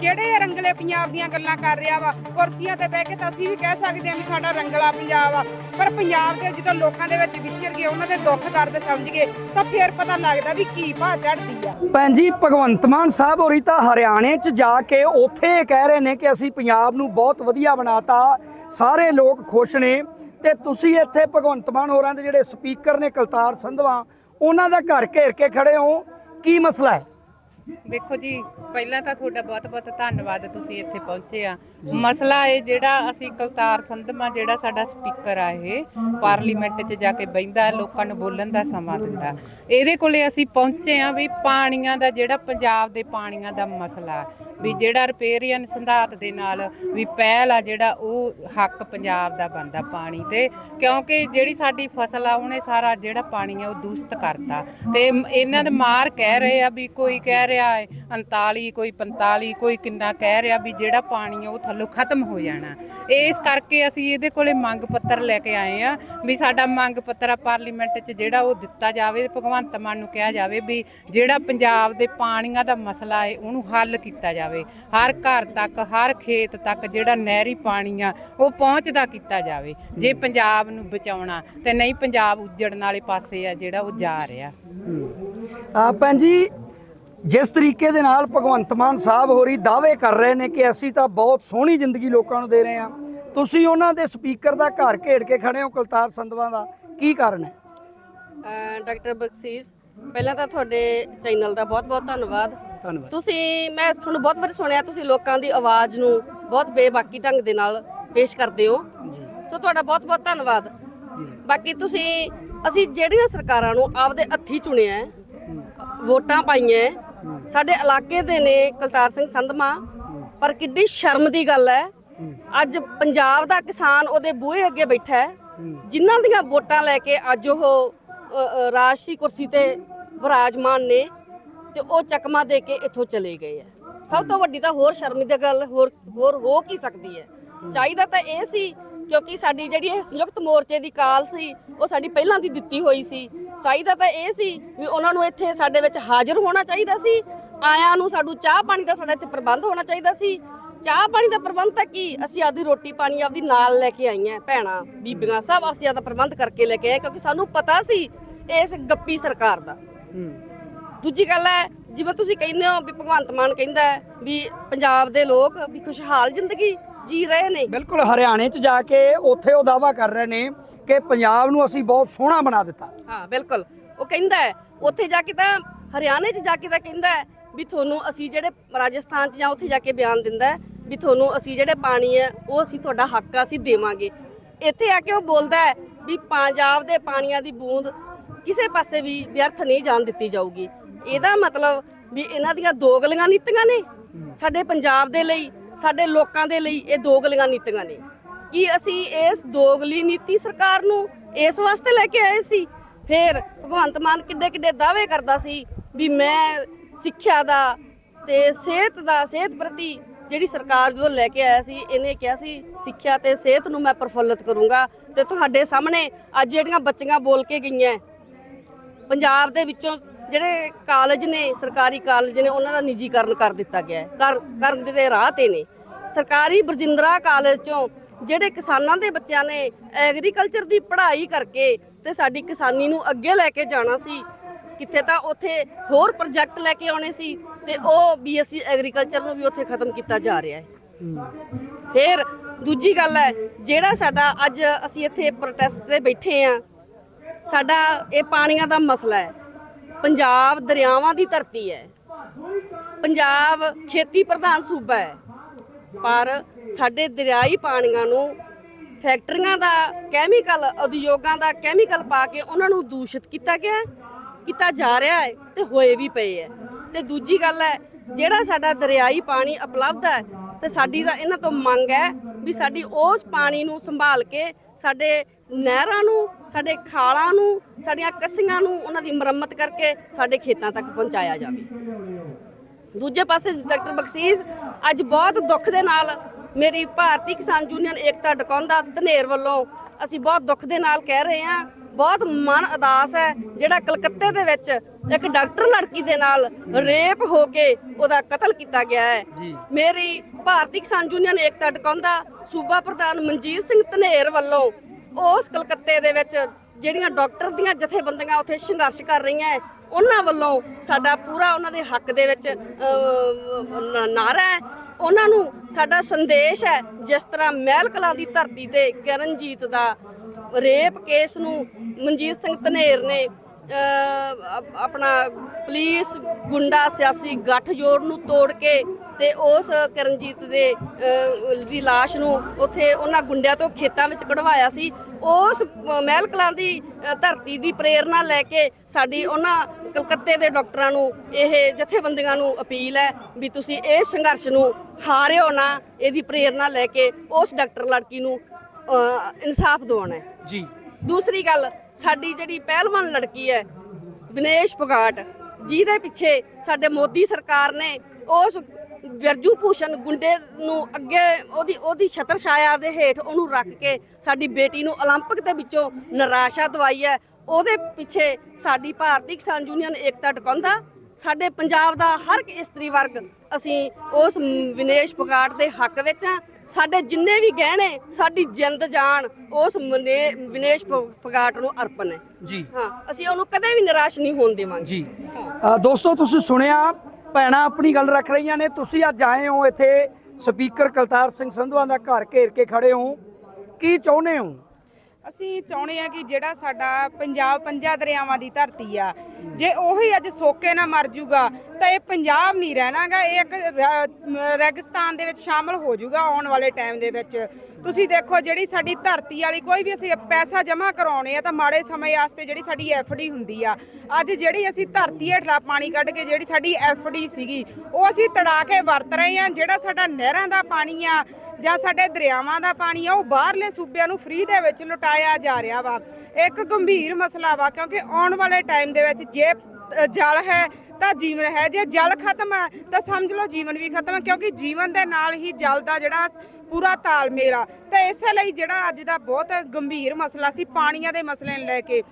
ਕਿਹੜੇ ਰੰਗਲੇ ਪੰਜਾਬ ਦੀਆਂ ਗੱਲਾਂ ਕਰ ਰਿਹਾ ਵਾ? ਕੁਰਸੀਆਂ ਤੇ ਬਹਿ ਕੇ ਤਾਂ ਅਸੀਂ ਵੀ ਕਹਿ ਸਕਦੇ ਹਾਂ ਵੀ ਸਾਡਾ ਰੰਗਲਾ ਪੰਜਾਬ ਆ। ਪਰ ਪੰਜਾਬ ਦੇ ਜਦੋਂ ਲੋਕਾਂ ਦੇ ਵਿੱਚ ਵਿਚਰ ਗਏ, ਉਹਨਾਂ ਦੇ ਦੁੱਖ ਦਰਦ ਸਮਝ ਗਏ, ਤਾਂ ਫਿਰ ਪਤਾ ਲੱਗਦਾ ਵੀ ਕੀ ਭਾਅ ਚੜਦੀ ਆ। ਭੈਣ ਜੀ, ਭਗਵੰਤ ਮਾਨ ਸਾਹਿਬ ਹੋਰੀ ਤਾਂ ਹਰਿਆਣੇ 'ਚ ਜਾ ਕੇ ਉੱਥੇ ਕਹਿ ਰਹੇ ਨੇ ਕਿ ਅਸੀਂ ਪੰਜਾਬ ਨੂੰ ਬਹੁਤ ਵਧੀਆ ਬਣਾਤਾ। ਸਾਰੇ ਲੋਕ ਖੁਸ਼ ਨੇ। ਤੇ ਤੁਸੀਂ ਇੱਥੇ ਭਗਵੰਤ ਮਾਨ ਹੋਰਾਂ ਦੇ ਜਿਹੜੇ ਸਪੀਕਰ ਨੇ ਕਲਤਾਰ ਸੰਧਵਾ, ਉਹਨਾਂ ਦਾ ਘਰ ਘੇਰ ਕੇ ਖੜੇ ਹੋ। ਕੀ ਮਸਲਾ ਹੈ? ਵੇਖੋ ਜੀ ਪਹਿਲਾਂ ਤਾਂ ਤੁਹਾਡਾ ਬਹੁਤ-ਬਹੁਤ ਧੰਨਵਾਦ ਤੁਸੀਂ ਇੱਥੇ ਪਹੁੰਚੇ ਆ। ਮਸਲਾ ਇਹ ਜਿਹੜਾ ਅਸੀਂ ਕਲਤਾਰ ਸੰਧਮਾ ਜਿਹੜਾ ਸਾਡਾ ਸਪੀਕਰ ਆ ਇਹ ਪਾਰਲੀਮੈਂਟ 'ਚ ਜਾ ਕੇ ਬੈਂਦਾ ਲੋਕਾਂ ਨੂੰ ਬੋਲਣ ਦਾ ਸਮਾਂ ਦਿੰਦਾ। ਇਹਦੇ ਕੋਲੇ ਅਸੀਂ ਪਹੁੰਚੇ ਆ ਵੀ ਪਾਣੀਆਂ ਦਾ ਜਿਹੜਾ ਪੰਜਾਬ ਦੇ ਪਾਣੀਆਂ ਦਾ ਮਸਲਾ ਵੀ ਜਿਹੜਾ ਰਿਪੇਰੀਅਨ ਸੰਧਾਤ ਦੇ ਨਾਲ ਵੀ ਪਹਿਲ ਆ ਜਿਹੜਾ ਉਹ ਹੱਕ ਪੰਜਾਬ ਦਾ ਬਣਦਾ ਪਾਣੀ ਤੇ ਕਿਉਂਕਿ ਜਿਹੜੀ ਸਾਡੀ ਫਸਲ ਆ ਉਹਨੇ ਸਾਰਾ ਜਿਹੜਾ ਪਾਣੀ ਆ ਉਹ ਦੂਸ਼ਿਤ ਕਰਤਾ। ਤੇ ਇਹਨਾਂ ਦੇ ਮਾਰ ਕਹਿ ਰਹੇ ਆ ਵੀ ਕੋਈ ਕਹਿ ਰਿਹਾ ਹੈ 39 ਕੋਈ 45 ਕੋਈ ਕਿੰਨਾ ਕਹਿ ਰਿਹਾ ਵੀ ਜਿਹੜਾ ਪਾਣੀ ਆ ਉਹ ਥੱਲੋਂ ਖਤਮ ਹੋ ਜਾਣਾ। ਇਸ ਕਰਕੇ ਅਸੀਂ ਇਹਦੇ ਕੋਲੇ ਮੰਗ ਪੱਤਰ ਲੈ ਕੇ ਆਏ ਆ ਵੀ ਸਾਡਾ ਮੰਗ ਪੱਤਰ ਆ ਪਾਰਲੀਮੈਂਟ 'ਚ ਜਿਹੜਾ ਉਹ ਦਿੱਤਾ ਜਾਵੇ ਭਗਵੰਤ ਮਾਨ ਨੂੰ ਕਿਹਾ ਜਾਵੇ ਵੀ ਜਿਹੜਾ ਪੰਜਾਬ ਦੇ ਪਾਣੀਆਂ ਦਾ ਮਸਲਾ ਹੈ ਉਹਨੂੰ ਹੱਲ ਕੀਤਾ ਜਾਵੇ। ਹਰ ਘਰ ਤੱਕ ਹਰ ਖੇਤ ਤੱਕ ਜਿਹੜਾ ਨਹਿਰੀ ਪਾਣੀ ਆ ਉਹ ਪਹੁੰਚਦਾ ਕੀਤਾ ਜਾਵੇ ਜੇ ਪੰਜਾਬ ਨੂੰ ਬਚਾਉਣਾ ਤੇ ਨਹੀਂ ਪੰਜਾਬ ਉੱਜੜਨ ਵਾਲੇ ਪਾਸੇ ਆ ਜਿਹੜਾ ਉਹ ਜਾ ਰਿਹਾ। ਆ ਭੈਣ ਜੀ ਜਿਸ ਤਰੀਕੇ ਦੇ ਨਾਲ ਭਗਵੰਤ ਮਾਨ ਸਾਹਿਬ ਹੋਰੀ ਦਾਅਵੇ ਕਰ ਰਹੇ ਨੇ ਕਿ ਅਸੀਂ ਤਾਂ ਬਹੁਤ ਸੋਹਣੀ ਜ਼ਿੰਦਗੀ ਲੋਕਾਂ ਨੂੰ ਦੇ ਰਹੇ ਹਾਂ। ਤੁਸੀਂ ਉਹਨਾਂ ਦੇ ਸਪੀਕਰ ਦਾ ਘਰ ਘੇੜ ਕੇ ਖੜੇ ਹੋ ਕਲਤਾਰ ਸੰਧਵਾ ਦਾ। ਕੀ ਕਾਰਨ ਹੈ? ਡਾਕਟਰ ਬਖਸ਼ੀਸ਼ ਪਹਿਲਾਂ ਤਾਂ ਤੁਹਾਡੇ ਚੈਨਲ ਦਾ ਬਹੁਤ-ਬਹੁਤ ਧੰਨਵਾਦ। ਧੰਨਵਾਦ। ਤੁਸੀਂ ਮੈਂ ਤੁਹਾਨੂੰ ਬਹੁਤ ਵਾਰ ਸੁਣਿਆ ਤੁਸੀਂ ਲੋਕਾਂ ਦੀ ਆਵਾਜ਼ ਨੂੰ ਬਹੁਤ ਬੇਬਾਕੀ ਢੰਗ ਦੇ ਨਾਲ ਪੇਸ਼ ਕਰਦੇ ਹੋ। ਸੋ ਤੁਹਾਡਾ ਬਹੁਤ-ਬਹੁਤ ਧੰਨਵਾਦ। ਬਾਕੀ ਤੁਸੀਂ ਅਸੀਂ ਜਿਹੜੀਆਂ ਸਰਕਾਰਾਂ ਨੂੰ ਆਪਦੇ ਹੱਥੀ ਚੁਣਿਆ ਵੋਟਾਂ ਪਾਈਆਂ ਸਾਡੇ ਇਲਾਕੇ ਦੇ ਨੇ ਕਲਤਾਰ ਸਿੰਘ ਸੰਧਮਾ ਪਰ ਕਿੱਡੀ ਸ਼ਰਮ ਦੀ ਗੱਲ ਹੈ। ਅੱਜ ਪੰਜਾਬ ਦਾ ਕਿਸਾਨ ਉਹਦੇ ਬੂਹੇ ਅੱਗੇ ਬੈਠਾ ਹੈ। ਜਿਨ੍ਹਾਂ ਦੀਆਂ ਵੋਟਾਂ ਲੈ ਕੇ ਅੱਜ ਉਹ ਅ, ਰਾਜਸੀ ਕੁਰਸੀ ਤੇ ਵਿਰਾਜਮਾਨ ਨੇ ਤੇ ਉਹ ਚਕਮਾ ਦੇ ਕੇ ਇੱਥੋਂ ਚਲੇ ਗਏ ਆ ਸਭ ਤੋਂ ਵੱਡੀ ਤਾਂ ਹੋਰ ਸ਼ਰਮ ਦੀ ਗੱਲ ਹੋਰ ਹੋਰ ਹੋ ਕੀ ਸਕਦੀ ਹੈ? ਚਾਹੀਦਾ ਤਾਂ ਇਹ ਸੀ ਕਿਉਂਕਿ ਸਾਡੀ ਜਿਹੜੀ ਇਹ ਸੰਯੁਕਤ ਮੋਰਚੇ ਦੀ ਕਾਲ ਸੀ ਉਹ ਸਾਡੀ ਪਹਿਲਾਂ ਦੀ ਦਿੱਤੀ ਹੋਈ ਸੀ। ਚਾਹੀਦਾ ਤਾਂ ਇਹ ਸੀ ਵੀ ਉਹਨਾਂ ਨੂੰ ਇੱਥੇ ਸਾਡੇ ਵਿੱਚ ਹਾਜ਼ਰ ਹੋਣਾ ਚਾਹੀਦਾ ਸੀ। ਆਇਆਂ ਨੂੰ ਸਾਡੂ ਚਾਹ ਪਾਣੀ ਦਾ ਸਾਡਾ ਇੱਥੇ ਪ੍ਰਬੰਧ ਹੋਣਾ ਚਾਹੀਦਾ ਸੀ। ਚਾਹ ਪਾਣੀ ਦਾ ਪ੍ਰਬੰਧ ਤਾਂ ਕੀ? ਅਸੀਂ ਆਪਦੀ ਰੋਟੀ ਪਾਣੀ ਆਪਦੀ ਨਾਲ ਲੈ ਕੇ ਆਈਆਂ ਭੈਣਾਂ ਬੀਬੀਆਂ ਸਭ ਅਸੀਂ ਆਪਦਾ ਪ੍ਰਬੰਧ ਕਰਕੇ ਲੈ ਕੇ ਆਏ ਕਿਉਂਕਿ ਸਾਨੂੰ ਪਤਾ ਸੀ ਇਸ ਗੱਪੀ ਸਰਕਾਰ ਦਾ। ਦੂਜੀ ਗੱਲ ਹੈ ਜਿਵੇਂ ਤੁਸੀਂ ਕਹਿੰਦੇ ਹੋ ਵੀ ਭਗਵੰਤ ਮਾਨ ਕਹਿੰਦਾ ਵੀ ਪੰਜਾਬ ਦੇ ਲੋਕ ਵੀ ਖੁਸ਼ਹਾਲ ਜ਼ਿੰਦਗੀ ਜੀ ਰਹੇ ਨੇ। ਬਿਲਕੁਲ ਹਰਿਆਣੇ 'ਚ ਜਾ ਕੇ ਉੱਥੇ ਉਹ ਦਾਅਵਾ ਕਰ ਰਹੇ ਨੇ ਕਿ ਪੰਜਾਬ ਨੂੰ ਅਸੀਂ ਬਹੁਤ ਸੋਹਣਾ ਬਣਾ ਦਿੱਤਾ। ਹਾਂ ਬਿਲਕੁਲ। ਉਹ ਕਹਿੰਦਾ ਹੈ ਉੱਥੇ ਜਾ ਕੇ ਤਾਂ ਹਰਿਆਣੇ 'ਚ ਜਾ ਕੇ ਤਾਂ ਕਹਿੰਦਾ ਹੈ ਵੀ ਤੁਹਾਨੂੰ ਅਸੀਂ ਜਿਹੜੇ ਰਾਜਸਥਾਨ 'ਚ ਜਾਂ ਉੱਥੇ ਜਾ ਕੇ ਬਿਆਨ ਦਿੰਦਾ ਹੈ ਵੀ ਤੁਹਾਨੂੰ ਅਸੀਂ ਜਿਹੜੇ ਪਾਣੀ ਹੈ ਉਹ ਅਸੀਂ ਤੁਹਾਡਾ ਹੱਕ ਆ, ਅਸੀਂ ਦੇਵਾਂਗੇ। ਇੱਥੇ ਆ ਕੇ ਉਹ ਬੋਲਦਾ ਹੈ ਵੀ ਪੰਜਾਬ ਦੇ ਪਾਣੀਆਂ ਦੀ ਬੂੰਦ ਕਿਸੇ ਪਾਸੇ ਵੀ ਵਿਅਰਥ ਨਹੀਂ ਜਾਣ ਦਿੱਤੀ ਜਾਊਗੀ। ਇਹਦਾ ਮਤਲਬ ਵੀ ਇਹਨਾਂ ਦੀਆਂ ਦੋਗਲੀਆਂ ਨੀਤੀਆਂ ਨੇ ਸਾਡੇ ਪੰਜਾਬ ਦੇ ਲਈ। ਸਾਡੇ ਲੋਕਾਂ ਦੇ ਲਈ ਇਹ ਦੋਗਲੀਆਂ ਨੀਤੀਆਂ ਨੇ। ਕਿ ਅਸੀਂ ਇਸ ਦੋਗਲੀ ਨੀਤੀ ਸਰਕਾਰ ਨੂੰ ਇਸ ਵਾਸਤੇ ਲੈ ਕੇ ਆਏ ਸੀ? ਫਿਰ ਭਗਵੰਤ ਮਾਨ ਕਿੱਡੇ ਕਿੱਡੇ ਦਾਅਵੇ ਕਰਦਾ ਸੀ ਵੀ ਮੈਂ ਸਿੱਖਿਆ ਦਾ ਤੇ ਸਿਹਤ ਦਾ, ਸਿਹਤ ਪ੍ਰਤੀ ਜਿਹੜੀ ਸਰਕਾਰ ਜਦੋਂ ਲੈ ਕੇ ਆਇਆ ਸੀ, ਇਹਨੇ ਕਿਹਾ ਸੀ, ਸਿੱਖਿਆ ਤੇ ਸਿਹਤ ਨੂੰ ਮੈਂ ਪ੍ਰਫੁੱਲਤ ਕਰੂੰਗਾ ਤੇ ਤੁਹਾਡੇ ਸਾਹਮਣੇ ਅੱਜ ਜਿਹੜੀਆਂ ਬੱਚੀਆਂ ਬੋਲ ਕੇ ਗਈਆਂ, ਪੰਜਾਬ ਦੇ ਵਿੱਚੋਂ ਜਿਹੜੇ ਕਾਲਜ ਨੇ, ਸਰਕਾਰੀ ਕਾਲਜ ਨੇ, ਉਹਨਾਂ ਦਾ ਨਿੱਜੀਕਰਨ ਕਰ ਦਿੱਤਾ ਗਿਆ ਹੈ। ਕਰ, ਕਰਨ ਦੇ ਰਾਹ ਤੇ ਨੇ। ਸਰਕਾਰੀ ਬਰਜਿੰਦਰਾ ਕਾਲਜ ਚੋਂ ਜਿਹੜੇ ਕਿਸਾਨਾਂ ਦੇ ਬੱਚਿਆਂ ਨੇ ਐਗਰੀਕਲਚਰ ਦੀ ਪੜ੍ਹਾਈ ਕਰਕੇ ਤੇ ਸਾਡੀ ਕਿਸਾਨੀ ਨੂੰ ਅੱਗੇ ਲੈ ਕੇ ਜਾਣਾ ਸੀ, ਕਿੱਥੇ ਤਾਂ ਉੱਥੇ ਹੋਰ ਪ੍ਰੋਜੈਕਟ ਲੈ ਕੇ ਆਉਣੇ ਸੀ ਤੇ ਉਹ ਬੀਐਸਸੀ ਐਗਰੀਕਲਚਰ ਨੂੰ ਵੀ ਉੱਥੇ ਖਤਮ ਕੀਤਾ ਜਾ ਰਿਹਾ ਹੈ। ਫਿਰ ਦੂਜੀ ਗੱਲ ਹੈ, ਜਿਹੜਾ ਸਾਡਾ ਅੱਜ ਅਸੀਂ ਇੱਥੇ ਪ੍ਰੋਟੈਸਟ ਤੇ ਬੈਠੇ ਆ ਸਾਡਾ ਇਹ ਪਾਣੀਆਂ ਦਾ ਮਸਲਾ ਹੈ। ਪੰਜਾਬ ਦਰਿਆਵਾਂ ਦੀ ਧਰਤੀ ਹੈ। ਪੰਜਾਬ ਖੇਤੀ ਪ੍ਰਧਾਨ ਸੂਬਾ ਹੈ। ਪਰ ਸਾਡੇ ਦਰਿਆਈ ਪਾਣੀਆਂ ਨੂੰ ਫੈਕਟਰੀਆਂ ਦਾ ਕੈਮੀਕਲ ਉਦਯੋਗਾਂ ਦਾ ਕੈਮੀਕਲ ਪਾ ਕੇ ਉਹਨਾਂ ਨੂੰ ਦੂਸ਼ਿਤ ਕੀਤਾ ਗਿਆ ਕੀਤਾ ਜਾ ਰਿਹਾ ਹੈ ਤੇ ਹੋਏ ਵੀ ਪਏ ਹੈ। ਤੇ ਦੂਜੀ ਗੱਲ ਹੈ, ਜਿਹੜਾ ਸਾਡਾ ਦਰਿਆਈ ਪਾਣੀ ਉਪਲਬਧ ਹੈ ਤੇ ਸਾਡੀ ਤਾਂ ਇਹਨਾਂ ਤੋਂ ਮੰਗ ਹੈ ਵੀ ਸਾਡੀ ਉਸ ਪਾਣੀ ਨੂੰ ਸੰਭਾਲ ਕੇ ਸਾਡੇ ਨਹਿਰਾਂ ਨੂੰ, ਸਾਡੇ ਖਾਲਾਂ ਨੂੰ, ਸਾਡੀਆਂ ਕੱਸੀਆਂ ਨੂੰ ਉਹਨਾਂ ਦੀ ਮੁਰੰਮਤ ਕਰਕੇ ਸਾਡੇ ਖੇਤਾਂ ਤੱਕ ਪਹੁੰਚਾਇਆ ਜਾਵੇ। ਦੂਜੇ ਪਾਸੇ ਡਾਕਟਰ ਬਖਸ਼ੀਸ਼, ਅੱਜ ਬਹੁਤ ਦੁੱਖ ਦੇ ਨਾਲ ਮੇਰੀ ਭਾਰਤੀ ਕਿਸਾਨ ਯੂਨੀਅਨ ਏਕਤਾ ਡਕੌਂਦਾ ਧਨੇਰ ਵੱਲੋਂ ਅਸੀਂ ਬਹੁਤ ਦੁੱਖ ਦੇ ਨਾਲ ਕਹਿ ਰਹੇ ਹਾਂ ਬਹੁਤ ਮਨ ਉਦਾਸ ਹੈ ਜਿਹੜਾ ਕਲਕੱਤੇ ਦੇ ਵਿੱਚ ਇੱਕ ਡਾਕਟਰ ਲੜਕੀ ਦੇ ਨਾਲ ਰੇਪ ਹੋ ਕੇ ਉਹਦਾ ਕਤਲ ਕੀਤਾ ਗਿਆ ਹੈ। ਮੇਰੀ ਭਾਰਤੀ ਕਿਸਾਨ ਯੂਨੀਅਨ ਏਕਤਾ ਟਿਕਾਉਂਦਾ ਸੂਬਾ ਪ੍ਰਧਾਨ ਮਨਜੀਤ ਸਿੰਘ ਧਨੇਰ ਵੱਲੋਂ ਉਸ ਕਲਕੱਤੇ ਦੇ ਵਿੱਚ ਜਿਹੜੀਆਂ ਡਾਕਟਰ ਦੀਆਂ ਜਥੇਬੰਦੀਆਂ ਉੱਥੇ ਸੰਘਰਸ਼ ਕਰ ਰਹੀਆਂ ਹੈ, ਉਹਨਾਂ ਵੱਲੋਂ ਸਾਡਾ ਪੂਰਾ ਉਹਨਾਂ ਦੇ ਹੱਕ ਦੇ ਵਿੱਚ ਅਹ, ਨ- ਨਾਅਰਾ ਹੈ ਉਹਨਾਂ ਨੂੰ ਸਾਡਾ ਸੰਦੇਸ਼ ਹੈ ਜਿਸ ਤਰ੍ਹਾਂ ਮਹਿਲ ਕਲਾਂ ਦੀ ਧਰਤੀ ਤੇ ਕਰਨਜੀਤ ਦਾ ਰੇਪ ਕੇਸ ਨੂੰ ਮਨਜੀਤ ਸਿੰਘ ਧਨੇਰ ਨੇ ਆਪਣਾ ਪੁਲਿਸ ਗੁੰਡਾ ਸਿਆਸੀ ਗੱਠਜੋੜ ਨੂੰ ਤੋੜ ਕੇ ਤੇ ਉਸ ਕਰਨਜੀਤ ਦੇ ਦੀ লাশ ਨੂੰ ਉੱਥੇ ਉਹਨਾਂ ਗੁੰਡਿਆਂ ਤੋਂ ਖੇਤਾਂ ਵਿੱਚ ਕਢਵਾਇਆ ਸੀ। ਉਸ ਮਹਿਲ ਕਲਾਂ ਦੀ ਧਰਤੀ ਦੀ ਪ੍ਰੇਰਣਾ ਲੈ ਕੇ ਸਾਡੀ ਉਹਨਾਂ ਕਲਕੱਤੇ ਦੇ ਡਾਕਟਰਾਂ ਨੂੰ ਇਹ ਜਥੇਬੰਦੀਆਂ ਨੂੰ ਅਪੀਲ ਹੈ ਵੀ ਤੁਸੀਂ ਇਹ ਸੰਘਰਸ਼ ਨੂੰ ਹਾਰਿਓ ਨਾ, ਇਹਦੀ ਪ੍ਰੇਰਣਾ ਲੈ ਕੇ ਉਸ ਡਾਕਟਰ ਲੜਕੀ ਨੂੰ ਇਨਸਾਫ ਦਿਵਾਉਣਾ ਹੈ ਜੀ ਦੂਸਰੀ ਗੱਲ ਸਾਡੀ ਜਿਹੜੀ ਪਹਿਲਵਾਨ ਲੜਕੀ ਹੈ ਵਿਨੇਸ਼ ਫਗਾਟ ਜਿਹਦੇ ਪਿੱਛੇ ਸਾਡੇ ਮੋਦੀ ਸਰਕਾਰ ਨੇ ਉਸ ਵਿਰਜੂ ਭੂਸ਼ਣ ਗੁੰਡੇ ਨੂੰ ਅੱਗੇ ਉਹਦੀ ਉਹਦੀ ਛਤਰ ਛਾਇਆ ਦੇ ਹੇਠ ਉਹਨੂੰ ਰੱਖ ਕੇ ਸਾਡੀ ਬੇਟੀ ਨੂੰ 올림픽 ਦੇ ਵਿੱਚੋਂ ਨਿਰਾਸ਼ਾ ਦਵਾਈ ਹੈ ਉਹਦੇ ਪਿੱਛੇ ਸਾਡੀ ਭਾਰਤੀ ਕਿਸਾਨ ਯੂਨੀਅਨ ਏਕਤਾ ਟਿਕਾਉਂਦਾ ਸਾਡੇ ਪੰਜਾਬ ਦਾ ਹਰ ਇੱਕ ਇਸਤਰੀ ਵਰਗ ਅਸੀਂ ਉਸ ਵਿਨੇਸ਼ ਫਗਾਟ ਦੇ ਹੱਕ ਵਿੱਚ ਆ ਸਾਡੇ ਜਿੰਨੇ ਵੀ ਗਹਿਣੇ ਸਾਡੀ ਜਿੰਦ ਜਾਨ ਉਸ ਵਿਨੇਸ਼ ਫਗਾਟ ਨੂੰ ਅਰਪਣ ਹੈ। ਜੀ। ਹਾਂ ਅਸੀਂ ਉਹਨੂੰ ਕਦੇ ਵੀ ਨਿਰਾਸ਼ ਨਹੀਂ ਹੋਣ ਦੇਵਾਂਗੇ। ਜੀ। ਦੋਸਤੋ ਤੁਸੀਂ ਸੁਣਿਆ ਭੈਣਾਂ ਆਪਣੀ ਗੱਲ ਰੱਖ ਰਹੀਆਂ ਨੇ। ਤੁਸੀਂ ਅੱਜ ਆਏ ਹੋ ਇੱਥੇ ਸਪੀਕਰ ਕਲਤਾਰ ਸਿੰਘ ਸੰਧਵਾ ਦਾ ਘਰ ਘੇਰ ਕੇ ਖੜੇ ਹੋ। ਕੀ ਚਾਹੁੰਦੇ ਹੋ? ਅਸੀਂ ਚਾਹੁੰਦੇ ਆ ਕਿ ਜਿਹੜਾ ਸਾਡਾ ਪੰਜਾਬ ਪੰਜਾਂ ਦਰਿਆਵਾਂ ਦੀ ਧਰਤੀ ਆ, ਜੇ ਉਹੀ ਅੱਜ ਸੋਕੇ ਨਾ ਮਰ ਜੂਗਾ, ਤਾਂ ਇਹ ਪੰਜਾਬ ਨਹੀਂ ਰਹਿਣਾਗਾ, ਇਹ ਇੱਕ ਰੈਗਿਸਤਾਨ ਦੇ ਵਿੱਚ ਸ਼ਾਮਲ ਹੋ ਜੂਗਾ ਆਉਣ ਵਾਲੇ ਟਾਈਮ ਦੇ ਵਿੱਚ। ਤੁਸੀਂ ਦੇਖੋ, ਜਿਹੜੀ ਸਾਡੀ ਧਰਤੀ ਵਾਲੀ ਕੋਈ ਵੀ ਅਸੀਂ ਪੈਸਾ ਜਮ੍ਹਾਂ ਕਰਾਉਣੇ ਆ ਤਾਂ ਮਾੜੇ ਸਮੇਂ ਵਾਸਤੇ ਜਿਹੜੀ ਸਾਡੀ ਐਫਡੀ ਹੁੰਦੀ ਆ। ਅੱਜ ਜਿਹੜੀ ਅਸੀਂ ਧਰਤੀ ਹੇਠਲਾ ਪਾਣੀ ਕੱਢ ਕੇ ਜਿਹੜੀ ਸਾਡੀ ਐਫਡੀ ਸੀਗੀ, ਉਹ ਅਸੀਂ ਤੜਾ ਕੇ ਵਰਤ ਰਹੇ ਆ। ਜਿਹੜਾ ਸਾਡਾ ਨਹਿਰਾਂ ਦਾ ਪਾਣੀ ਆ ਜਾਂ ਸਾਡੇ ਦਰਿਆਵਾਂ ਦਾ ਪਾਣੀ ਆ, ਉਹ ਬਾਹਰਲੇ ਸੂਬਿਆਂ ਨੂੰ ਫ੍ਰੀ ਦੇ ਵਿੱਚ ਲੁਟਾਇਆ ਜਾ ਰਿਹਾ ਵਾ। ਇੱਕ ਗੰਭੀਰ ਮਸਲਾ ਵਾ, ਕਿਉਂਕਿ ਆਉਣ ਵਾਲੇ ਟਾਈਮ ਦੇ ਵਿੱਚ ਜੇ ਜਲ ਹੈ ਤਾਂ ਜੀਵਨ ਹੈ। ਜੇ ਜਲ ਖਤਮ ਹੈ ਤਾਂ ਸਮਝ ਲਓ ਜੀਵਨ ਵੀ ਖਤਮ ਹੈ ਕਿਉਂਕਿ ਜੀਵਨ ਦੇ ਨਾਲ ਹੀ ਜਲ ਦਾ ਜਿਹੜਾ ਪੂਰਾ ਤਾਲਮੇਲ ਆ ਤਾਂ ਇਸੇ ਲਈ ਜਿਹੜਾ ਅੱਜ ਦਾ ਬਹੁਤ ਗੰਭੀਰ ਮਸਲਾ ਸੀ, ਪਾਣੀਆਂ ਦੇ ਮਸਲੇ ਨੂੰ ਲੈ ਕੇ।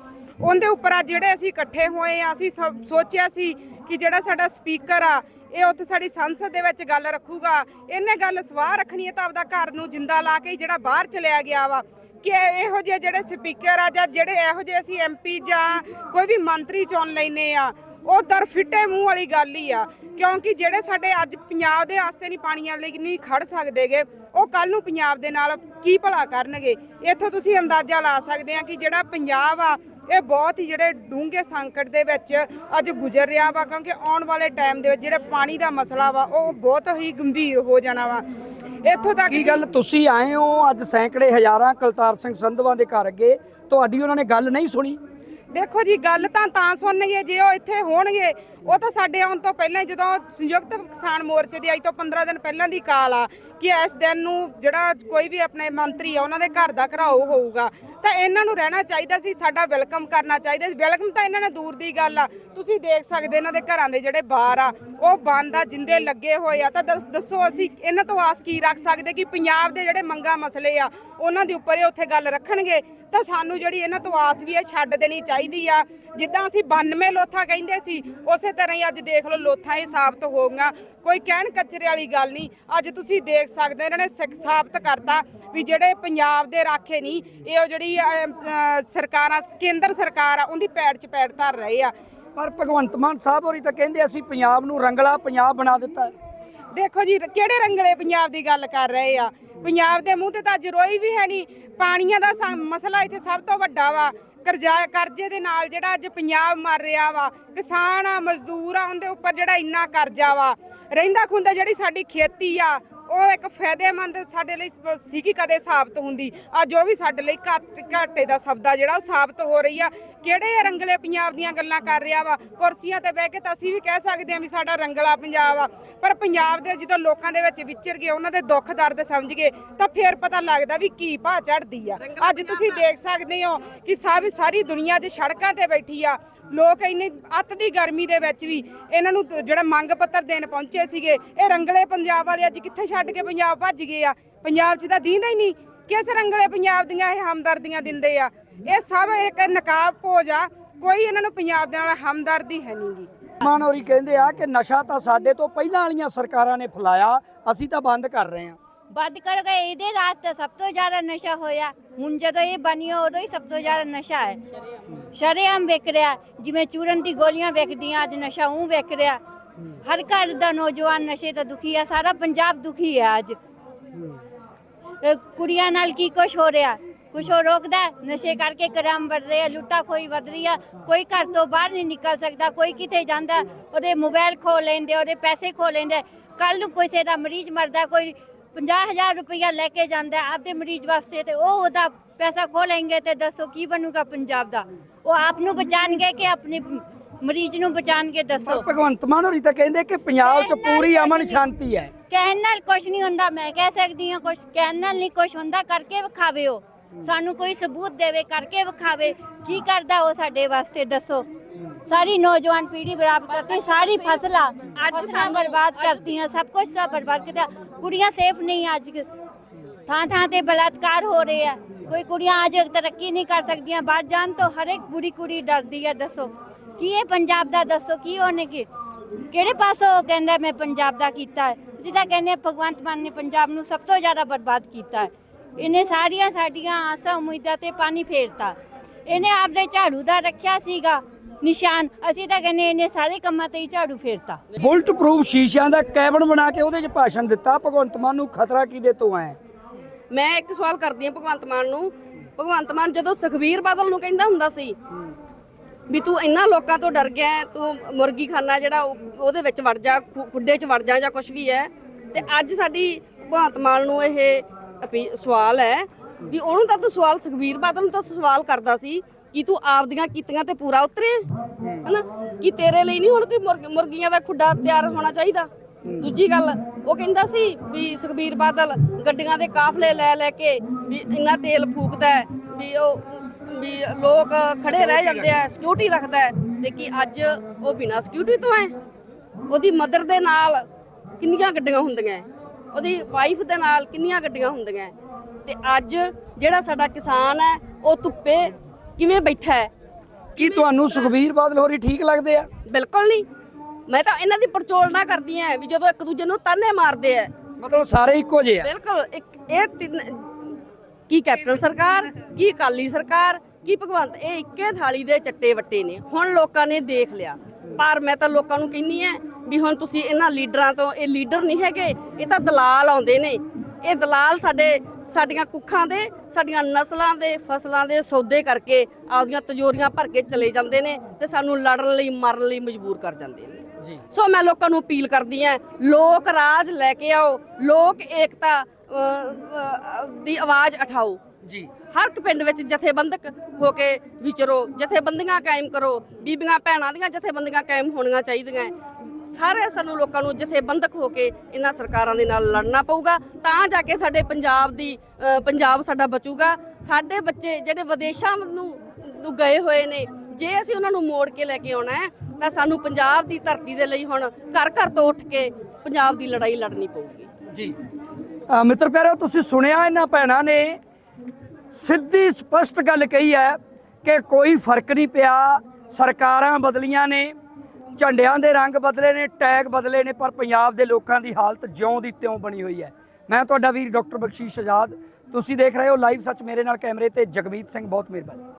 ਉਹਦੇ ਉੱਪਰ ਅੱਜ ਜਿਹੜੇ ਅਸੀਂ ਇਕੱਠੇ ਹੋਏ ਆ, ਅਸੀਂ ਸਭ ਸੋਚਿਆ ਸੀ ਕਿ ਜਿਹੜਾ ਸਾਡਾ ਸਪੀਕਰ ਆ, ਇਹ ਉੱਥੇ ਸਾਡੀ ਸੰਸਦ ਦੇ ਵਿੱਚ ਗੱਲ ਰੱਖੂਗਾ। ਇਹਨੇ ਗੱਲ ਸਵਾਹ ਰੱਖਣੀ ਹੈ ਤਾਂ ਆਪਦਾ ਘਰ ਨੂੰ ਜਿੰਦਾ ਲਾ ਕੇ ਹੀ ਜਿਹੜਾ ਬਾਹਰ ਚਲਿਆ ਗਿਆ ਵਾ। ਕਿ ਇਹੋ ਜਿਹੇ ਜਿਹੜੇ ਸਪੀਕਰ ਆ ਜਾਂ ਜਿਹੜੇ ਇਹੋ ਜਿਹੇ ਅਸੀਂ ਐਮਪੀ ਜਾਂ ਕੋਈ ਵੀ ਮੰਤਰੀ ਚੁਣ ਲੈਨੇ ਆ, ਉਹ ਦਰ ਫਿੱਟੇ ਮੂੰਹ ਵਾਲੀ ਗੱਲ ਹੀ ਆ। ਕਿਉਂਕਿ ਜਿਹੜੇ ਸਾਡੇ ਅੱਜ ਪੰਜਾਬ ਦੇ ਵਾਸਤੇ ਨਹੀਂ ਪਾਣੀਆਂ ਲਈ ਨਹੀਂ ਖੜ ਸਕਦੇਗੇ ਉਹ ਕੱਲ ਨੂੰ ਪੰਜਾਬ ਦੇ ਨਾਲ ਕੀ ਭਲਾ ਕਰਨਗੇ? ਇੱਥੋਂ ਤੁਸੀਂ ਅੰਦਾਜ਼ਾ ਲਾ ਸਕਦੇ ਆ ਕਿ ਜਿਹੜਾ ਪੰਜਾਬ ਆ ਇਹ ਬਹੁਤ ਹੀ ਜਿਹੜੇ ਡੂੰਘੇ ਸੰਕਟ ਦੇ ਵਿੱਚ ਅੱਜ ਗੁਜ਼ਰ ਰਿਹਾ ਵਾ ਕਿਉਂਕਿ ਆਉਣ ਵਾਲੇ ਟਾਈਮ ਦੇ ਵਿੱਚ ਜਿਹੜੇ ਪਾਣੀ ਦਾ ਮਸਲਾ ਵਾ ਉਹ ਬਹੁਤ ਹੀ ਗੰਭੀਰ ਹੋ ਜਾਣਾ ਵਾ। ਇੱਥੋਂ ਤੱਕ ਕੀ ਗੱਲ ਤੁਸੀਂ ਆਏ ਹੋ ਅੱਜ ਸੈਂਕੜੇ ਹਜ਼ਾਰਾਂ ਕਲਤਾਰ ਸਿੰਘ ਸੰਧਵਾ ਦੇ ਘਰ ਅੱਗੇ ਤੁਹਾਡੀ ਉਹਨਾਂ ਨੇ ਗੱਲ ਨਹੀਂ ਸੁਣੀ? ਦੇਖੋ ਜੀ, ਗੱਲ ਤਾਂ ਤਾਂ ਸੁਣਨਗੇ, ਜੇ ਉਹ ਇੱਥੇ ਹੋਣਗੇ, ਉਹ ਤਾਂ ਸਾਡੇ ਆਉਣ ਤੋਂ ਪਹਿਲਾਂ ਜਦੋਂ ਸੰਯੁਕਤ ਕਿਸਾਨ ਮੋਰਚੇ ਦੀ ਅੱਜ ਤੋਂ 15 ਦਿਨ ਪਹਿਲਾਂ ਦੀ ਕਾਲ ਆ ਕਿ ਇਸ ਦਿਨ ਨੂੰ ਜਿਹੜਾ ਕੋਈ ਵੀ ਆਪਣੇ ਮੰਤਰੀ ਆ, ਉਹਨਾਂ ਦੇ ਘਰ ਦਾ ਘਰਾਓ ਹੋਊਗਾ। ਤਾਂ ਇਹਨਾਂ ਨੂੰ ਰਹਿਣਾ ਚਾਹੀਦਾ ਸੀ, ਸਾਡਾ ਵੈਲਕਮ ਕਰਨਾ ਚਾਹੀਦਾ ਸੀ। ਵੈਲਕਮ ਤਾਂ ਇਹਨਾਂ ਨੇ ਦੂਰ ਦੀ ਗੱਲ ਆ। ਤੁਸੀਂ ਦੇਖ ਸਕਦੇ ਇਹਨਾਂ ਦੇ ਘਰਾਂ ਦੇ ਜਿਹੜੇ ਬਾਰ ਆ, ਉਹ ਬੰਦ ਆ, ਜਿੰਦੇ ਲੱਗੇ ਹੋਏ ਆ। ਤਾਂ ਦੱਸ- ਦੱਸੋ ਅਸੀਂ ਇਹਨਾਂ ਤੋਂ ਆਸ ਕੀ ਰੱਖ ਸਕਦੇ ਕਿ ਪੰਜਾਬ ਦੇ ਜਿਹੜੇ ਮੰਗਾ ਮਸਲੇ ਆ, ਉਹਨਾਂ ਦੇ ਉੱਪਰ ਇਹ ਉੱਥੇ ਗੱਲ ਰੱਖਣਗੇ? ਤਾਂ ਸਾਨੂੰ ਜਿਹੜੀ ਇਹਨਾਂ ਤੋਂ ਆਸ ਵੀ ਹੈ ਛੱਡ ਦੇਣੀ ਚਾਹੀਦੀ ਆ। ਜਿੱਦਾਂ ਅਸੀਂ 92 ਲੋਥਾ ਕਹਿੰਦੇ ਸੀ, ਉਸੇ ਤਰ੍ਹਾਂ ਹੀ ਅੱਜ ਦੇਖ ਲਓ, ਲੋਥਾਂ ਇਹ ਸਾਬਤ ਹੋ ਗਈਆਂ ਕੋਈ ਕਹਿਣ ਕਚਰੇ ਵਾਲੀ ਗੱਲ ਨਹੀਂ। ਅੱਜ ਤੁਸੀਂ ਦੇਖ ਸਕਦੇ ਹੋ ਇਹਨਾਂ ਨੇ ਸਿੱਖ ਸਾਬਤ ਕਰਤਾ ਵੀ ਜਿਹੜੇ ਪੰਜਾਬ ਦੇ ਰਾਖੇ ਨਹੀਂ ਇਹ ਉਹ ਜਿਹੜੀ ਸਰਕਾਰਾਂ ਕੇਂਦਰ ਸਰਕਾਰ ਆ ਉਹਦੀ ਪੈੜ 'ਚ ਪੈੜ ਧਰ ਰਹੇ ਆ। ਪਰ ਭਗਵੰਤ ਮਾਨ ਸਾਹਿਬ ਹੋਰੀ ਤਾਂ ਕਹਿੰਦੇ ਅਸੀਂ ਪੰਜਾਬ ਨੂੰ ਰੰਗਲਾ ਪੰਜਾਬ ਬਣਾ ਦਿੱਤਾ ਦੇਖੋ ਜੀ ਕਿਹੜੇ ਰੰਗਲੇ ਪੰਜਾਬ ਦੀ ਗੱਲ ਕਰ ਰਹੇ ਆ? ਪੰਜਾਬ ਦੇ ਮੂੰਹ ਤੇ ਤਾਂ ਅੱਜ ਰੋਈ ਵੀ ਹੈ ਨਹੀਂ ਪਾਣੀਆਂ ਦਾ ਮਸਲਾ ਇੱਥੇ ਸਭ ਤੋਂ ਵੱਡਾ ਵਾ। ਕਰਜ਼ਾ ਕਰਜ਼ੇ ਦੇ ਨਾਲ ਜਿਹੜਾ ਅੱਜ ਪੰਜਾਬ ਮਰ ਰਿਹਾ ਵਾ ਕਿਸਾਨ ਆ ਮਜ਼ਦੂਰ ਆ ਉਹਦੇ ਉੱਪਰ ਜਿਹੜਾ ਇੰਨਾ ਕਰਜ਼ਾ ਵਾ। ਰਹਿੰਦਾ ਖੁੰਦਾ ਜਿਹੜੀ ਸਾਡੀ ਖੇਤੀ ਆ ਉਹ ਇੱਕ ਫਾਇਦੇਮੰਦ ਸਾਡੇ ਲਈ ਸ- ਸੀਗੀ ਕਦੇ ਸਾਬਤ ਹੁੰਦੀ। ਆ ਜੋ ਵੀ ਸਾਡੇ ਲਈ ਘਾਟ- ਘਾਟੇ ਦਾ ਸ਼ਬਦ ਆ ਜਿਹੜਾ ਉਹ ਸਾਬਤ ਹੋ ਰਹੀ ਆ। ਕਿਹੜੇ ਰੰਗਲੇ ਪੰਜਾਬ ਦੀਆਂ ਗੱਲਾਂ ਕਰ ਰਿਹਾ ਵਾ? ਕੁਰਸੀਆਂ ਤੇ ਬਹਿ ਕੇ ਤਾਂ ਅਸੀਂ ਵੀ ਕਹਿ ਸਕਦੇ ਹਾਂ ਵੀ ਸਾਡਾ ਰੰਗਲਾ ਪੰਜਾਬ ਆ। ਪਰ ਪੰਜਾਬ ਦੇ ਜਦੋਂ ਲੋਕਾਂ ਦੇ ਵਿੱਚ ਵਿਚਰ ਗਏ ਉਹਨਾਂ ਦੇ ਦੁੱਖ ਦਰਦ ਸਮਝ ਗਏ ਤਾਂ ਫਿਰ ਪਤਾ ਲੱਗਦਾ ਵੀ ਕੀ ਭਾਅ ਚੜਦੀ ਆ। ਅੱਜ ਤੁਸੀਂ ਦੇਖ ਸਕਦੇ ਹੋ ਕਿ ਸਭ ਸਾਰੀ ਦੁਨੀਆ ਦੇ ਸੜਕਾਂ ਤੇ ਬੈਠੀ ਆ। ਲੋਕ ਇੰਨੀ ਅੱਤ ਦੀ ਗਰਮੀ ਦੇ ਵਿੱਚ ਵੀ ਇਹਨਾਂ ਨੂੰ ਜਿਹੜਾ ਮੰਗ ਪੱਤਰ ਦੇਣ ਪਹੁੰਚੇ ਸੀਗੇ ਇਹ ਰੰਗਲੇ ਪੰਜਾਬ ਵਾਲੇ ਅੱਜ ਕਿੱਥੇ ਛੱਡ ਕੇ ਪੰਜਾਬ ਭੱਜ ਗਏ ਆ? ਪੰਜਾਬ 'ਚ ਤਾਂ ਦੀਂਦਾ ਹੀ ਨਹੀਂ। ਕਿਸ ਰੰਗਲੇ ਪੰਜਾਬ ਦੀਆਂ ਇਹ ਹਮਦਰਦੀਆਂ ਦਿੰਦੇ ਆ? ਇਹ ਸਭ ਇੱਕ ਨਕਾਬ ਪੋਜ ਆ ਕੋਈ ਇਹਨਾਂ ਨੂੰ ਪੰਜਾਬ ਦੇ ਨਾਲ ਹਮਦਰਦੀ ਹੈ ਨਹੀਂਗੀ ਮਾਨ ਹੋਰੀ ਕਹਿੰਦੇ ਆ ਕਿ ਨਸ਼ਾ ਤਾਂ ਸਾਡੇ ਤੋਂ ਪਹਿਲਾਂ ਵਾਲੀਆਂ ਸਰਕਾਰਾਂ ਨੇ ਫੈਲਾਇਆ ਅਸੀਂ ਤਾਂ ਬੰਦ ਕਰ ਰਹੇ ਹਾਂ। ਬੰਦ ਕਰ ਗਏ ਇਹਦੇ ਰਾਸਤੇ ਸਭ ਤੋਂ ਜ਼ਿਆਦਾ ਨਸ਼ਾ ਹੋਇਆ। ਹੁਣ ਜਦੋਂ ਇਹ ਬਣੀ ਉਦੋਂ ਹੀ ਸਭ ਤੋਂ ਜ਼ਿਆਦਾ ਨਸ਼ਾ ਹੈ। ਸ਼ਰੇਆਮ ਵਿਕ ਰਿਹਾ ਜਿਵੇਂ ਚੂਰਨ ਦੀ ਗੋਲੀਆਂ ਵਿਕਦੀਆਂ ਅੱਜ ਨਸ਼ਾ ਉਹ ਵਿਕ ਰਿਹਾ। ਹਰ ਘਰ ਦਾ ਨੌਜਵਾਨ ਨਸ਼ੇ ਤੋਂ ਦੁਖੀ ਹੈ ਸਾਰਾ ਪੰਜਾਬ ਦੁਖੀ ਹੈ ਅੱਜ। ਇਹ ਕੁੜੀਆਂ ਨਾਲ ਕੀ ਕੁਛ ਹੋ ਰਿਹਾ? ਕੁਛ ਹੋ ਰੋਕਦਾ ਹੈ? ਨਸ਼ੇ ਕਰਕੇ ਕ੍ਰਾਈਮ ਵੱਧ ਰਿਹਾ ਲੁੱਟਾ ਖੋਈ ਵੱਧ ਰਹੀ ਆ ਕੋਈ ਘਰ ਤੋਂ ਬਾਹਰ ਨਹੀਂ ਨਿਕਲ ਸਕਦਾ ਕੋਈ ਕਿਤੇ ਜਾਂਦਾ ਉਹਦੇ ਮੋਬਾਈਲ ਖੋ ਲੈਂਦੇ ਉਹਦੇ ਪੈਸੇ ਖੋ ਲੈਂਦੇ ਕੱਲ ਨੂੰ ਕਿਸੇ ਦਾ ਮਰੀਜ਼ ਮਰਦਾ ਕੋਈ 50000 ਰੁਪਇਆ ਲੈ ਕੇ ਜਾਂਦਾ ਹੈ ਆਪਦੇ ਮਰੀਜ਼ ਵਾਸਤੇ ਤੇ ਉਹ ਉਹਦਾ ਪੈਸਾ ਖੋ ਲੈਣਗੇ ਤੇ ਦੱਸੋ ਕੀ ਬਣੂਗਾ ਪੰਜਾਬ ਦਾ। ਉਹ ਆਪ ਨੂੰ ਬਚਾਣਗੇ ਕਿ ਆਪਣੇ ਮਰੀਜ਼ ਨੂੰ ਬਚਾਣਗੇ ਦੱਸੋ। ਭਗਵੰਤ ਮਾਨ ਹੋਰੀ ਤਾਂ ਕਹਿੰਦੇ ਕਿ ਪੰਜਾਬ 'ਚ ਪੂਰੀ ਅਮਨ ਸ਼ਾਂਤੀ ਹੈ। ਕਹਿਣ ਨਾਲ ਕੁਝ ਨਹੀਂ ਹੁੰਦਾ ਮੈਂ ਕਹਿ ਸਕਦੀ ਹਾਂ ਕੁਝ ਕਹਿਣ ਨਾਲ ਨਹੀਂ ਕੁਝ ਹੁੰਦਾ ਕਰਕੇ ਵਿਖਾਵੇ ਉਹ। ਸਾਨੂੰ ਕੋਈ ਸਬੂਤ ਦੇਵੇ, ਕਰਕੇ ਵਿਖਾਵੇ, ਕੀ ਕਰਦਾ ਉਹ ਸਾਡੇ ਵਾਸਤੇ, ਦੱਸੋ। ਸਾਰੀ ਨੌਜਵਾਨ ਪੀੜ੍ਹੀ ਬਰਾਬਰ ਕਰਤੀ ਸਾਰੀ ਫਸਲਾਂ ਅੱਜ ਸਾਨੂੰ ਬਰਬਾਦ ਕਰਤੀਆਂ ਸਭ ਕੁਝ ਤਾਂ ਬਰਬਾਦ ਕੀਤਾ। ਕੁੜੀਆਂ ਸੇਫ ਨਹੀਂ ਅੱਜ। ਥਾਂ ਥਾਂ ਤੇ ਬਲਾਤਕਾਰ ਹੋ ਰਹੇ ਆ। ਕੋਈ ਕੁੜੀਆਂ ਅੱਜ ਤਰੱਕੀ ਨਹੀਂ ਕਰ ਸਕਦੀਆਂ, ਬਾਹਰ ਜਾਣ ਤੋਂ ਹਰ ਇੱਕ ਬੁੜੀ ਕੁੜੀ ਡਰਦੀ ਹੈ ਦੱਸੋ। ਕੀ ਇਹ ਪੰਜਾਬ ਦਾ, ਦੱਸੋ, ਕੀ ਉਹਨੇ ਕੀ ਕਿਹੜੇ ਪਾਸੋਂ ਕਹਿੰਦਾ, ਮੈਂ ਪੰਜਾਬ ਦਾ ਕੀਤਾ ਹੈ? ਅਸੀਂ ਤਾਂ ਕਹਿੰਦੇ ਭਗਵੰਤ ਮਾਨ ਨੇ ਪੰਜਾਬ ਨੂੰ ਸਭ ਤੋਂ ਜ਼ਿਆਦਾ ਬਰਬਾਦ ਕੀਤਾ ਹੈ। ਇਹਨੇ ਸਾਰੀਆਂ ਸਾਡੀਆਂ ਆਸਾਂ ਉਮੀਦਾਂ ਤੇ ਪਾਣੀ ਫੇਰਤਾ। ਇਹਨੇ ਆਪਦੇ ਝਾੜੂ ਦਾ ਰੱਖਿਆ ਸੀਗਾ ਨਿਸ਼ਾਨ। ਅਸੀਂ ਤਾਂ ਕਹਿੰਦੇ ਇਹਨੇ ਸਾਰੇ ਕੰਮਾਂ ਤੇ ਹੀ ਝਾੜੂ ਫੇਰਤਾ। ਬੁਲਟ ਪ੍ਰੂਫ ਸ਼ੀਸ਼ਿਆਂ ਦਾ ਕੈਬਨ ਬਣਾ ਕੇ ਉਹਦੇ 'ਚ ਭਾਸ਼ਣ ਦਿੱਤਾ ਭਗਵੰਤ ਮਾਨ ਨੂੰ ਖਤਰਾ ਕਿਹਦੇ ਤੋਂ ਹੈ ਮੈਂ ਇੱਕ ਸਵਾਲ ਕਰਦੀ ਹਾਂ ਭਗਵੰਤ ਮਾਨ ਨੂੰ। ਭਗਵੰਤ ਮਾਨ ਜਦੋਂ ਸੁਖਬੀਰ ਬਾਦਲ ਨੂੰ ਕਹਿੰਦਾ ਹੁੰਦਾ ਸੀ ਵੀ ਤੂੰ ਇੰਨਾ ਲੋਕਾਂ ਤੋਂ ਡਰ ਗਿਆ ਤੂੰ ਮੁਰਗੀ ਖਾਨਾ ਜਿਹੜਾ ਉਹ- ਉਹਦੇ ਵਿੱਚ ਵੜ ਜਾ ਖੁੱਡੇ 'ਚ ਵੜ ਜਾ ਜਾਂ ਕੁਝ ਵੀ ਹੈ ਤੇ ਅੱਜ ਸਾਡੀ ਭਗਵੰਤ ਮਾਨ ਨੂੰ ਇਹ ਅਪੀ- ਸਵਾਲ ਹੈ ਵੀ ਉਹਨੂੰ ਤਾਂ ਤੂੰ ਸਵਾਲ ਸੁਖਬੀਰ ਬਾਦਲ ਨੂੰ ਤਾਂ ਤੂੰ ਸਵਾਲ ਕਰਦਾ ਸੀ ਕਿ ਤੂੰ ਆਪਦੀਆਂ ਕੀਤੀਆਂ ਤੇ ਪੂਰਾ ਉਤਰਿਆ, ਹਨਾ? ਕਿ ਤੇਰੇ ਲਈ ਨਹੀਂ ਹੁਣ ਕੋਈ ਮੁਰਗ- ਮੁਰਗੀਆਂ ਦਾ ਖੁੱਡਾ ਤਿਆਰ ਹੋਣਾ ਚਾਹੀਦਾ? ਦੂਜੀ ਗੱਲ, ਉਹ ਕਹਿੰਦਾ ਸੀ ਵੀ ਸੁਖਬੀਰ ਬਾਦਲ ਗੱਡੀਆਂ ਦੇ ਕਾਫਲੇ ਲੈ ਲੈ ਕੇ ਵੀ ਇੰਨਾ ਤੇਲ ਫੂਕਦਾ ਹੈ, ਵੀ ਉਹ, ਵੀ ਲੋਕ ਖੜੇ ਰਹਿ ਜਾਂਦੇ ਆ ਸਿਕਿਉਰਿਟੀ ਰੱਖਦਾ ਹੈ ਤੇ ਕਿ ਅੱਜ ਉਹ ਬਿਨਾਂ ਸਿਕਿਉਰਿਟੀ ਤੋਂ ਹੈ? ਉਹਦੀ ਮਦਰ ਦੇ ਨਾਲ ਕਿੰਨੀਆਂ ਗੱਡੀਆਂ ਹੁੰਦੀਆਂ ਹੈ? ਉਹਦੀ ਵਾਈਫ ਦੇ ਨਾਲ ਕਿੰਨੀਆਂ ਗੱਡੀਆਂ ਹੁੰਦੀਆਂ? ਤੇ ਅੱਜ ਜਿਹੜਾ ਸਾਡਾ ਕਿਸਾਨ ਹੈ ਉਹ ਧੁੱਪੇ ਕਿਵੇਂ ਬੈਠਾ ਹੈ? ਕੀ ਤੁਹਾਨੂੰ ਸੁਖਬੀਰ ਬਾਦਲ ਹੋਰੀ ਠੀਕ ਲੱਗਦੇ ਆ? ਬਿਲਕੁਲ ਨਹੀਂ। ਮੈਂ ਤਾਂ ਇਹਨਾਂ ਦੀ ਪਰਚੋਲਣਾ ਕਰਦੀ ਆ ਵੀ ਜਦੋਂ ਇੱਕ ਦੂਜੇ ਨੂੰ ਤਾਨੇ ਮਾਰਦੇ ਆ ਮਤਲਬ ਸਾਰੇ ਇੱਕੋ ਜਿਹੇ ਆ। ਬਿਲਕੁਲ ਇੱਕ ਇਹ ਤਿੰਨ ਕੀ ਕੈਪਟਨ ਸਰਕਾਰ ਕੀ ਅਕਾਲੀ ਸਰਕਾਰ ਕੀ ਭਗਵੰਤ ਇਹ ਇੱਕੇ ਥਾਲੀ ਦੇ ਚੱਟੇ ਵੱਟੇ ਨੇ। ਹੁਣ ਲੋਕਾਂ ਨੇ ਦੇਖ ਲਿਆ। ਪਰ ਮੈਂ ਤਾਂ ਲੋਕਾਂ ਨੂੰ ਕਹਿੰਨੀ ਆ ਵੀ ਹੁਣ ਤੁਸੀਂ ਇਹਨਾਂ ਲੀਡਰਾਂ ਤੋਂ ਇਹ ਲੀਡਰ ਨਹੀਂ ਹੈਗੇ ਇਹ ਤਾਂ ਦਲਾਲ ਆਉਂਦੇ ਨੇ। ਇਹ ਦਲਾਲ ਸਾਡੇ ਸਾਡੀਆਂ ਕੁੱਖਾਂ ਦੇ ਸਾਡੀਆਂ ਨਸਲਾਂ ਦੇ ਫਸਲਾਂ ਦੇ ਸੌਦੇ ਕਰਕੇ ਆਪਦੀਆਂ ਤਜੋਰੀਆਂ ਭਰ ਕੇ ਚਲੇ ਜਾਂਦੇ ਨੇ ਤੇ ਸਾਨੂੰ ਲੜਨ ਲਈ ਮਰਨ ਲਈ ਮਜਬੂਰ ਕਰ ਜਾਂਦੇ ਨੇ। ਜੀ। ਸੋ ਮੈਂ ਲੋਕਾਂ ਨੂੰ ਅਪੀਲ ਕਰਦੀ ਹਾਂ ਲੋਕ ਰਾਜ ਲੈ ਕੇ ਆਓ ਲੋਕ ਏਕਤਾ ਦੀ ਆਵਾਜ਼ ਉਠਾਓ। ਜੀ। ਹਰ ਇੱਕ ਪਿੰਡ ਵਿੱਚ ਜਥੇਬੰਦਕ ਹੋ ਕੇ ਵਿਚਰੋ ਜਥੇਬੰਦੀਆਂ ਕਾਇਮ ਕਰੋ ਬੀਬੀਆਂ ਭੈਣਾਂ ਦੀਆਂ ਜਥੇਬੰਦੀਆਂ ਕਾਇਮ ਹੋਣੀਆਂ ਚਾਹੀਦੀਆਂ। ਸਾਰੇ ਸਾਨੂੰ ਲੋਕਾਂ ਨੂੰ ਜਥੇਬੰਦਕ ਹੋ ਕੇ ਇਹਨਾਂ ਸਰਕਾਰਾਂ ਦੇ ਨਾਲ ਲੜਨਾ ਪਊਗਾ। ਤਾਂ ਜਾ ਕੇ ਸਾਡੇ ਪੰਜਾਬ ਦੀ ਪੰਜਾਬ ਸਾਡਾ ਬਚੂਗਾ। ਸਾਡੇ ਬੱਚੇ ਜਿਹੜੇ ਵਿਦੇਸ਼ਾਂ ਨੂੰ ਨੂੰ ਗਏ ਹੋਏ ਨੇ ਜੇ ਅਸੀਂ ਉਹਨਾਂ ਨੂੰ ਮੋੜ ਕੇ ਲੈ ਕੇ ਆਉਣਾ ਹੈ ਤਾਂ ਸਾਨੂੰ ਪੰਜਾਬ ਦੀ ਧਰਤੀ ਦੇ ਲਈ ਹੁਣ ਘਰ ਘਰ ਤੋਂ ਉੱਠ ਕੇ ਪੰਜਾਬ ਦੀ ਲੜਾਈ ਲੜਨੀ ਪਊਗੀ। ਜੀ। ਮਿੱਤਰ ਪਿਆਰਿਓ ਤੁਸੀਂ ਸੁਣਿਆ ਇਹਨਾਂ ਭੈਣਾਂ ਨੇ ਸਿੱਧੀ ਸਪਸ਼ਟ ਗੱਲ ਕਹੀ ਹੈ ਕਿ ਕੋਈ ਫ਼ਰਕ ਨਹੀਂ ਪਿਆ ਸਰਕਾਰਾਂ ਬਦਲੀਆਂ ਨੇ। ਝੰਡਿਆਂ ਦੇ ਰੰਗ ਬਦਲੇ ਨੇ, ਟੈਗ ਬਦਲੇ ਨੇ, ਪਰ ਪੰਜਾਬ ਦੇ ਲੋਕਾਂ ਦੀ ਹਾਲਤ ਜਿਉਂ ਦੀ ਤਿਉਂ ਬਣੀ ਹੋਈ ਹੈ। ਮੈਂ ਤੁਹਾਡਾ ਵੀਰ ਡਾਕਟਰ ਬਖਸ਼ੀਸ਼ ਆਜ਼ਾਦ। ਤੁਸੀਂ ਦੇਖ ਰਹੇ ਹੋ ਲਾਈਵ ਸੱਚ ਮੇਰੇ ਨਾਲ ਕੈਮਰੇ ਤੇ ਜਗਮੀਤ ਸਿੰਘ, ਬਹੁਤ ਮਿਹਰਬਾਨੀ।